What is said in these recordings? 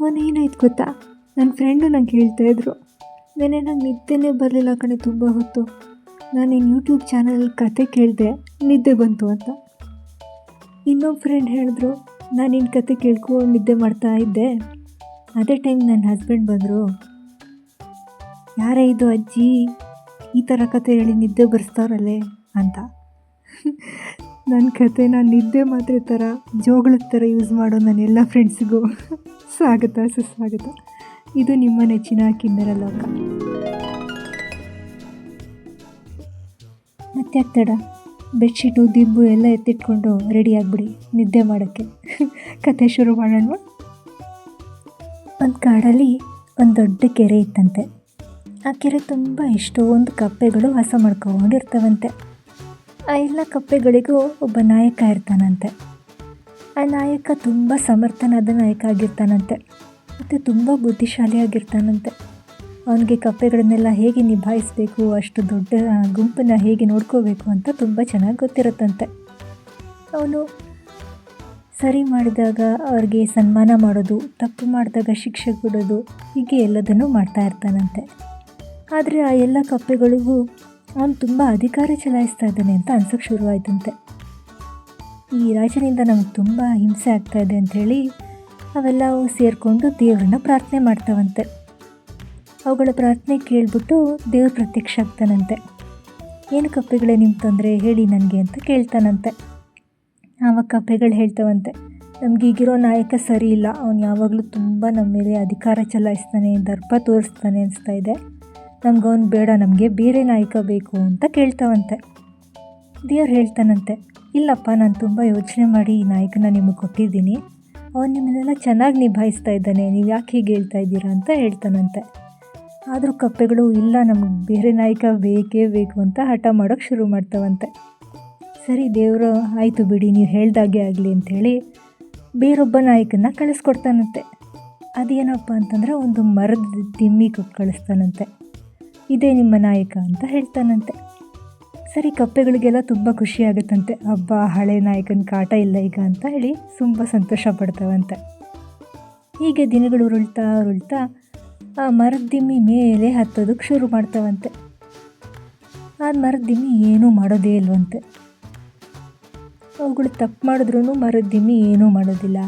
ಮೊನ್ನೆ ಏನಾಯ್ತು ಗೊತ್ತಾ? ನನ್ನ ಫ್ರೆಂಡು ನಂಗೆ ಹೇಳ್ತಾ ಇದ್ರು, ನೆನೆ ನಂಗೆ ನಿದ್ದೆನೇ ಬರಲಿಲ್ಲ ಕಣೆ ತುಂಬ ಹೊತ್ತು. ನಾನು ನಿನ್ನ ಯೂಟ್ಯೂಬ್ ಚಾನಲಲ್ಲಿ ಕತೆ ಕೇಳಿದೆ, ನಿದ್ದೆ ಬಂತು ಅಂತ. ಇನ್ನೊಬ್ಬ ಫ್ರೆಂಡ್ ಹೇಳಿದ್ರು, ನಾನು ನಿನ್ನ ಕತೆ ಕೇಳ್ಕೊಂಡು ನಿದ್ದೆ ಮಾಡ್ತಾ ಇದ್ದೆ. ಅದೇ ಟೈಮ್ ನನ್ನ ಹಸ್ಬೆಂಡ್ ಬಂದರು. ಯಾರೇ ಇದು ಅಜ್ಜಿ, ಈ ಥರ ಕತೆ ಹೇಳಿ ನಿದ್ದೆ ಬರೆಸ್ತಾರಲ್ಲೇ? ಅಂತ. ನನ್ನ ಕತೆನ ನಿದ್ದೆ ಮಾತ್ರ ಥರ ಜೋಗಳದ ಥರ ಯೂಸ್ ಮಾಡೋ ನನ್ನ ಎಲ್ಲ ಫ್ರೆಂಡ್ಸ್ಗೂ ಸ್ವಾಗತ, ಸುಸ್ವಾಗತ. ಇದು ನಿಮ್ಮ ನೆಚ್ಚಿನ ಕಿನ್ನರ ಲೋಕ. ಮತ್ತೆ ತಡ ಬೆಡ್ಶೀಟು, ದಿಬ್ಬು ಎಲ್ಲ ಎತ್ತಿಟ್ಕೊಂಡು ರೆಡಿ ಆಗಿಬಿಡಿ, ನಿದ್ದೆ ಮಾಡೋಕ್ಕೆ. ಕತೆ ಶುರು ಮಾಡೋಣ. ಒಂದು ಕಾಡಲ್ಲಿ ಒಂದು ದೊಡ್ಡ ಕೆರೆ ಇತ್ತಂತೆ. ಆ ಕೆರೆ ತುಂಬ ಎಷ್ಟೊಂದು ಕಪ್ಪೆಗಳು ವಾಸ ಮಾಡ್ಕೊಂಡಿರ್ತವಂತೆ ಆ ಎಲ್ಲ ಕಪ್ಪೆಗಳಿಗೂ ಒಬ್ಬ ನಾಯಕ ಇರ್ತಾನಂತೆ. ಆ ನಾಯಕ ತುಂಬ ಸಮರ್ಥನಾದ ನಾಯಕ ಆಗಿರ್ತಾನಂತೆ. ಮತ್ತು ತುಂಬ ಬುದ್ಧಿಶಾಲಿಯಾಗಿರ್ತಾನಂತೆ ಅವನಿಗೆ ಕಪ್ಪೆಗಳನ್ನೆಲ್ಲ ಹೇಗೆ ನಿಭಾಯಿಸಬೇಕು, ಅಷ್ಟು ದೊಡ್ಡ ಗುಂಪನ್ನು ಹೇಗೆ ನೋಡ್ಕೋಬೇಕು ಅಂತ ತುಂಬ ಚೆನ್ನಾಗಿ ಗೊತ್ತಿರುತ್ತಂತೆ. ಅವನು ಸರಿ ಮಾಡಿದಾಗ ಅವ್ರಿಗೆ ಸನ್ಮಾನ ಮಾಡೋದು, ತಪ್ಪು ಮಾಡಿದಾಗ ಶಿಕ್ಷೆ ಕೊಡೋದು, ಹೀಗೆ ಎಲ್ಲದನ್ನು ಮಾಡ್ತಾ ಇರ್ತಾನಂತೆ. ಆದರೆ ಆ ಎಲ್ಲ ಕಪ್ಪೆಗಳಿಗೂ ಅವನು ತುಂಬ ಅಧಿಕಾರ ಚಲಾಯಿಸ್ತಾ ಇದ್ದಾನೆ ಅಂತ ಅನ್ಸೋಕ್ಕೆ ಶುರುವಾಯ್ತಂತೆ. ಈ ರಾಜನಿಂದ ನಮ್ಗೆ ತುಂಬ ಹಿಂಸೆ ಆಗ್ತಾ ಇದೆ ಅಂಥೇಳಿ ಅವೆಲ್ಲವೂ ಸೇರಿಕೊಂಡು ದೇವರನ್ನ ಪ್ರಾರ್ಥನೆ ಮಾಡ್ತಾವಂತೆ. ಅವುಗಳ ಪ್ರಾರ್ಥನೆ ಕೇಳಿಬಿಟ್ಟು ದೇವ್ರ ಪ್ರತ್ಯಕ್ಷ ಆಗ್ತಾನಂತೆ. ಏನು ಕಪ್ಪೆಗಳೇ ನಿಮ್ಮ ತೊಂದರೆ? ಹೇಳಿ ನನಗೆ ಅಂತ ಕೇಳ್ತಾನಂತೆ. ಆವಾಗ ಕಪ್ಪೆಗಳು ಹೇಳ್ತಾವಂತೆ ನಮಗೀಗಿರೋ ನಾಯಕ ಸರಿ ಇಲ್ಲ. ಅವನು ಯಾವಾಗಲೂ ತುಂಬ ನಮ್ಮ ಮೇಲೆ ಅಧಿಕಾರ ಚಲಾಯಿಸ್ತಾನೆ, ದರ್ಪ ತೋರಿಸ್ತಾನೆ ಅನಿಸ್ತಾ ಇದೆ. ನಮ್ಗೆ ಅವ್ನು ಬೇಡ, ನಮಗೆ ಬೇರೆ ನಾಯಕ ಬೇಕು ಅಂತ ಕೇಳ್ತಾವಂತೆ. ದೇವ್ರು ಹೇಳ್ತಾನಂತೆ, ಇಲ್ಲಪ್ಪ, ನಾನು ತುಂಬ ಯೋಚನೆ ಮಾಡಿ ಈ ನಾಯಕನ ನಿಮಗೆ ಕೊಟ್ಟಿದ್ದೀನಿ. ಅವನು ನಿಮ್ಮನ್ನೆಲ್ಲ ಚೆನ್ನಾಗಿ ನಿಭಾಯಿಸ್ತಾ ಇದ್ದಾನೆ, ನೀವು ಯಾಕೆ ಹೀಗೆ ಹೇಳ್ತಾ ಇದ್ದೀರಾ ಅಂತ ಹೇಳ್ತಾನಂತೆ. ಆದರೂ ಕಪ್ಪೆಗಳು, ಇಲ್ಲ, ನಮಗೆ ಬೇರೆ ನಾಯಕ ಬೇಕೇ ಬೇಕು ಅಂತ ಹಠ ಮಾಡೋಕ್ಕೆ ಶುರು ಮಾಡ್ತಾವಂತೆ. ಸರಿ, ದೇವರು, ಆಯಿತು ಬಿಡಿ, ನೀವು ಹೇಳ್ದಾಗೆ ಆಗಲಿ ಅಂಥೇಳಿ ಬೇರೊಬ್ಬ ನಾಯಕನ ಕಳಿಸ್ಕೊಡ್ತಾನಂತೆ. ಅದೇನಪ್ಪ ಅಂತಂದರೆ ಒಂದು ಮರದ ದಿಮ್ಮಿ ಕಳಿಸ್ತಾನಂತೆ. ಇದೇ ನಿಮ್ಮ ನಾಯಕ ಅಂತ ಹೇಳ್ತಾನಂತೆ. ಸರಿ, ಕಪ್ಪೆಗಳಿಗೆಲ್ಲ ತುಂಬ ಖುಷಿ ಆಗುತ್ತಂತೆ ಹಬ್ಬ, ಹಳೆ ನಾಯಕನ ಕಾಟ ಇಲ್ಲ ಈಗ ಅಂತ ಹೇಳಿ ತುಂಬ ಸಂತೋಷ ಪಡ್ತಾವಂತೆ. ಹೀಗೆ ದಿನಗಳು ಉರುಳ್ತಾ ಉರುಳ್ತಾ, ಆ ಮರದಿಮ್ಮಿ ಮೇಲೆ ಹತ್ತೋದಕ್ಕೆ ಶುರು ಮಾಡ್ತಾವಂತೆ. ಆ ಮರದಿಮ್ಮಿ ಏನೂ ಮಾಡೋದೇ ಇಲ್ವಂತೆ. ಅವುಗಳು ತಪ್ಪು ಮಾಡಿದ್ರೂ ಮರದಿಮ್ಮಿ ಏನೂ ಮಾಡೋದಿಲ್ಲ.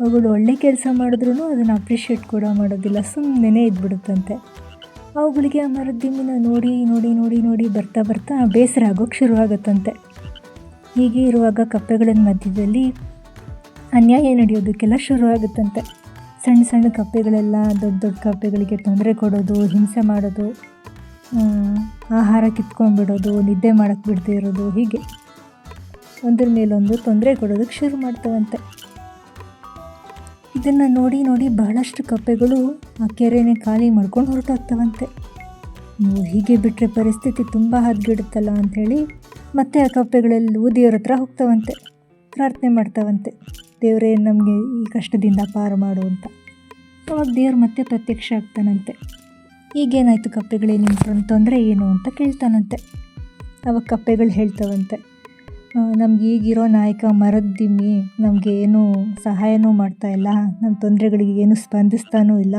ಅವುಗಳು ಒಳ್ಳೆ ಕೆಲಸ ಮಾಡಿದ್ರೂ ಅದನ್ನು ಅಪ್ರಿಷಿಯೇಟ್ ಕೂಡ ಮಾಡೋದಿಲ್ಲ. ಸುಮ್ಮನೆ ಇದ್ಬಿಡುತ್ತಂತೆ. ಅವುಗಳಿಗೆ ಆ ಮರದ ದಿಮ್ಮಿನ ನೋಡಿ ನೋಡಿ ನೋಡಿ ನೋಡಿ ಬರ್ತಾ ಬರ್ತಾ ಬೇಸರ ಆಗೋಕ್ಕೆ ಶುರುವಾಗುತ್ತಂತೆ. ಹೀಗೆ ಇರುವಾಗ ಕಪ್ಪೆಗಳ ಮಧ್ಯದಲ್ಲಿ ಅನ್ಯಾಯ ನಡೆಯೋದಕ್ಕೆಲ್ಲ ಶುರುವಾಗುತ್ತಂತೆ. ಸಣ್ಣ ಸಣ್ಣ ಕಪ್ಪೆಗಳೆಲ್ಲ ದೊಡ್ಡ ದೊಡ್ಡ ಕಪ್ಪೆಗಳಿಗೆ ತೊಂದರೆ ಕೊಡೋದು, ಹಿಂಸೆ ಮಾಡೋದು ಆಹಾರ ಕಿತ್ಕೊಂಡ್ಬಿಡೋದು, ನಿದ್ದೆ ಮಾಡೋಕ್ಕೆ ಬಿಡದೇ ಇರೋದು ಹೀಗೆ. ಒಂದ್ರ ಮೇಲೊಂದು ತೊಂದರೆ ಕೊಡೋದಕ್ಕೆ ಶುರು ಮಾಡ್ತವಂತೆ. ಇದನ್ನು ನೋಡಿ ನೋಡಿ ಬಹಳಷ್ಟು ಕಪ್ಪೆಗಳು ಆ ಕೆರೆನೇ ಖಾಲಿ ಮಾಡ್ಕೊಂಡು ಹೊರಟೋಗ್ತವಂತೆ. ನೀವು ಹೀಗೆ ಬಿಟ್ಟರೆ ಪರಿಸ್ಥಿತಿ ತುಂಬ ಹದಗೆಡುತ್ತಲ್ಲ ಅಂಥೇಳಿ ಮತ್ತೆ ಆ ಕಪ್ಪೆಗಳೆಲ್ಲವೂ ದೇವ್ರ ಹತ್ರ ಹೋಗ್ತವಂತೆ, ಪ್ರಾರ್ಥನೆ ಮಾಡ್ತಾವಂತೆ. ದೇವರೇ, ನಮಗೆ ಈ ಕಷ್ಟದಿಂದ ಪಾರು ಮಾಡು ಅಂತ. ಅವಾಗ ದೇವ್ರು ಮತ್ತೆ ಪ್ರತ್ಯಕ್ಷ ಆಗ್ತಾನಂತೆ. ಈಗೇನಾಯಿತು ಕಪ್ಪೆಗಳೇ ನಿಮ್ಮ ತೊಂದರೆ ಏನು ಅಂತ ಕೇಳ್ತಾನಂತೆ. ಅವಾಗ ಕಪ್ಪೆಗಳು ಹೇಳ್ತಾವಂತೆ ನಮ್ಗೆ ಈಗಿರೋ ನಾಯಕ ಮರದ ದಿಮ್ಮಿ ನಮಗೆ ಏನು ಸಹಾಯನೂ ಮಾಡ್ತಾ ಇಲ್ಲ ನಮ್ಮ ತೊಂದರೆಗಳಿಗೆ ಏನು ಸ್ಪಂದಿಸ್ತಾನೂ ಇಲ್ಲ.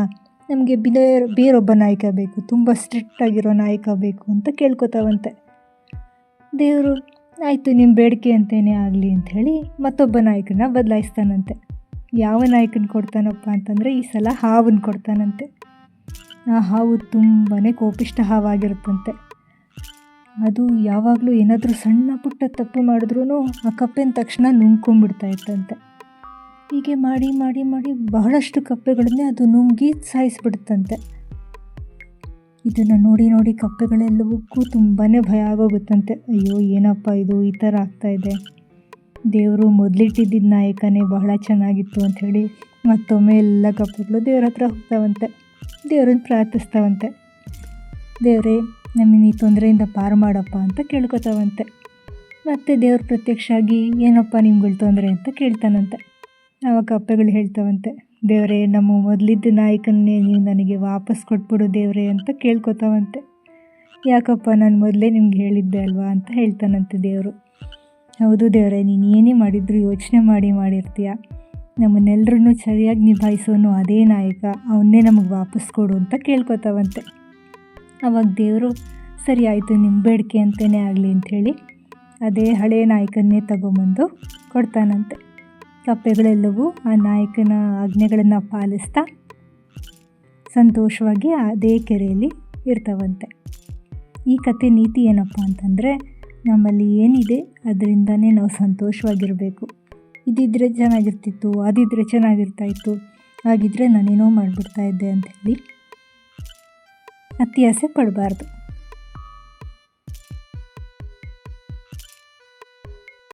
ನಮಗೆ ಬೇರೆ, ಬೇರೊಬ್ಬ ನಾಯಕ ಬೇಕು, ತುಂಬ ಸ್ಟ್ರಿಕ್ಟ್ ಆಗಿರೋ ನಾಯಕ ಬೇಕು ಅಂತ ಕೇಳ್ಕೊತಾವಂತೆ. ದೇವರು, ಆಯಿತು ನಿಮ್ಮ ಬೇಡಿಕೆ ಅಂತೇನೇ ಆಗಲಿ ಅಂಥೇಳಿ ಮತ್ತೊಬ್ಬ ನಾಯಕನ ಬದಲಾಯಿಸ್ತಾನಂತೆ. ಯಾವ ನಾಯಕನ ಕೊಡ್ತಾನಪ್ಪ ಅಂತಂದರೆ ಈ ಸಲ ಹಾವನ್ನು ಕೊಡ್ತಾನಂತೆ. ಆ ಹಾವು ತುಂಬಾ ಕೋಪಿಷ್ಟ ಹಾವಾಗಿರುತ್ತಂತೆ. ಅದು ಯಾವಾಗಲೂ ಏನಾದರೂ ಸಣ್ಣ ಪುಟ್ಟ ತಪ್ಪು ಮಾಡಿದ್ರೂ ಆ ಕಪ್ಪೆನ ತಕ್ಷಣ ನುಂಗ್ಕೊಂಡ್ಬಿಡ್ತಾ ಇತ್ತಂತೆ. ಹೀಗೆ ಮಾಡಿ ಮಾಡಿ ಮಾಡಿ ಬಹಳಷ್ಟು ಕಪ್ಪೆಗಳನ್ನೇ ಅದು ನುಂಗಿ ಸಾಯಿಸ್ಬಿಡುತ್ತಂತೆ ಇದನ್ನು ನೋಡಿ ನೋಡಿ ಕಪ್ಪೆಗಳೆಲ್ಲವಕ್ಕೂ ತುಂಬಾ ಭಯ ಆಗೋಗುತ್ತಂತೆ. ಅಯ್ಯೋ, ಏನಪ್ಪ ಇದು ಈ ಥರ ಆಗ್ತಾಯಿದೆ ದೇವರು ಮೊದಲಿಟ್ಟಿದ್ದಿದ್ದ ನಾಯಕನೇ ಬಹಳ ಚೆನ್ನಾಗಿತ್ತು ಅಂಥೇಳಿ ಮತ್ತೊಮ್ಮೆ ಎಲ್ಲ ಕಪ್ಪೆಗಳು ದೇವ್ರ ಹತ್ರ ಹೋಗ್ತಾವಂತೆ. ದೇವ್ರನ್ನ ಪ್ರಾರ್ಥಿಸ್ತಾವಂತೆ. ದೇವರೇ ನಮಗೆ ಈ ತೊಂದರೆಯಿಂದ ಪಾರು ಮಾಡಪ್ಪ ಅಂತ ಕೇಳ್ಕೊತಾವಂತೆ. ಮತ್ತು ದೇವ್ರ ಪ್ರತ್ಯಕ್ಷ ಆಗಿ ಏನಪ್ಪ ನಿಮ್ಗಳ ತೊಂದರೆ? ಅಂತ ಕೇಳ್ತಾನಂತೆ. ಆವಾಗ ಅಪ್ಪೆಗಳು ಹೇಳ್ತಾವಂತೆ, ದೇವರೇ, ನಮ್ಮ ಮೊದಲಿದ್ದ ನಾಯಕನ್ನೇ ನೀವು ನನಗೆ ವಾಪಸ್ ಕೊಟ್ಬಿಡು ದೇವರೇ ಅಂತ ಕೇಳ್ಕೊತಾವಂತೆ. ಯಾಕಪ್ಪ, ನಾನು ಮೊದಲೇ ನಿಮ್ಗೆ ಹೇಳಿದ್ದೆ ಅಲ್ವಾ? ಅಂತ ಹೇಳ್ತಾನಂತೆ ದೇವರು. ಹೌದು ದೇವರೇ, ನೀನು ಏನೇ ಮಾಡಿದ್ರು ಯೋಚನೆ ಮಾಡಿ ಮಾಡಿರ್ತೀಯ? ನಮ್ಮನ್ನೆಲ್ಲರನ್ನೂ ಸರಿಯಾಗಿ ನಿಭಾಯಿಸೋನು ಅದೇ ನಾಯಕ, ಅವನ್ನೇ ನಮಗೆ ವಾಪಸ್ ಕೊಡು ಅಂತ ಕೇಳ್ಕೊತಾವಂತೆ. ಅವಾಗ ದೇವರು, ಸರಿ ಆಯಿತು ನಿಮ್ಮ ಬೇಡಿಕೆ ಅಂತಲೇ ಆಗಲಿ ಅಂಥೇಳಿ ಅದೇ ಹಳೆಯ ನಾಯಕನ್ನೇ ತಗೊಂಬಂದು ಕೊಡ್ತಾನಂತೆ. ಕಪ್ಪೆಗಳೆಲ್ಲವೂ ಆ ನಾಯಕನ ಆಜ್ಞೆಗಳನ್ನು ಪಾಲಿಸ್ತಾ ಸಂತೋಷವಾಗಿ ಅದೇ ಕೆರೆಯಲ್ಲಿ ಇರ್ತವಂತೆ. ಈ ಕತೆ ನೀತಿ ಏನಪ್ಪ ಅಂತಂದರೆ, ನಮ್ಮಲ್ಲಿ ಏನಿದೆ ಅದರಿಂದನೇ ನಾವು ಸಂತೋಷವಾಗಿರಬೇಕು. ಇದಿದ್ದರೆ ಚೆನ್ನಾಗಿರ್ತಿತ್ತು ಅದಿದ್ದರೆ ಚೆನ್ನಾಗಿರ್ತಾಯಿತ್ತು ಹಾಗಿದ್ರೆ ನಾನೇನೋ ಮಾಡಿಬಿಡ್ತಾ ಇದ್ದೆ ಹೇಳಿ ಅತಿ ಆಸೆ ಪಡಬಾರ್ದು.